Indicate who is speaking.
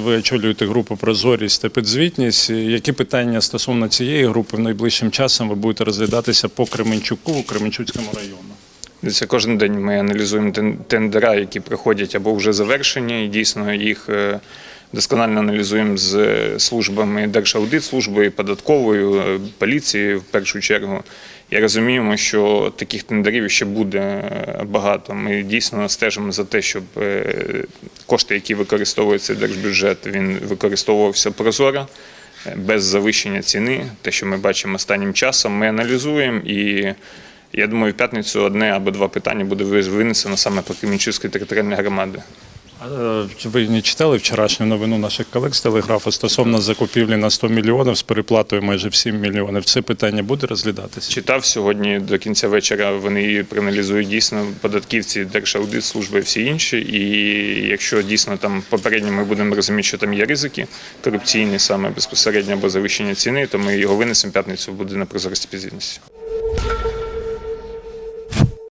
Speaker 1: Ви очолюєте групу прозорість та підзвітність. Які питання стосовно цієї групи в найближчим часом ви будете розглядатися по Кременчуку, Кременчуцькому району?
Speaker 2: Це кожен день ми аналізуємо тендера, які проходять або вже завершені, і дійсно їх е, досконально аналізуємо з службами Держаудитслужби, податковою, е, поліцією в першу чергу. І розуміємо, що таких тендерів ще буде е, багато. Ми дійсно стежимо за те, щоб е, кошти, які використовуються держбюджет, він використовувався прозоро, без завищення ціни. Те, що ми бачимо останнім часом, ми аналізуємо і. Я думаю, в п'ятницю одне або два питання буде винесено саме по Кремінчуцької територіальної громади.
Speaker 1: Е, Ви не читали вчорашню новину наших колег з телеграфу стосовно закупівлі на 100 мільйонів з переплатою майже в 7 мільйонів. Це питання буде розглядатися?
Speaker 2: Читав сьогодні до кінця вечора. Вони її проаналізують дійсно податківці, Держаудитслужби всі інші. І якщо дійсно там попередньо ми будемо розуміти, що там є ризики корупційні, саме безпосередньо або завищення ціни, то ми його винесемо п'ятницю буде на прозорості підзвітності.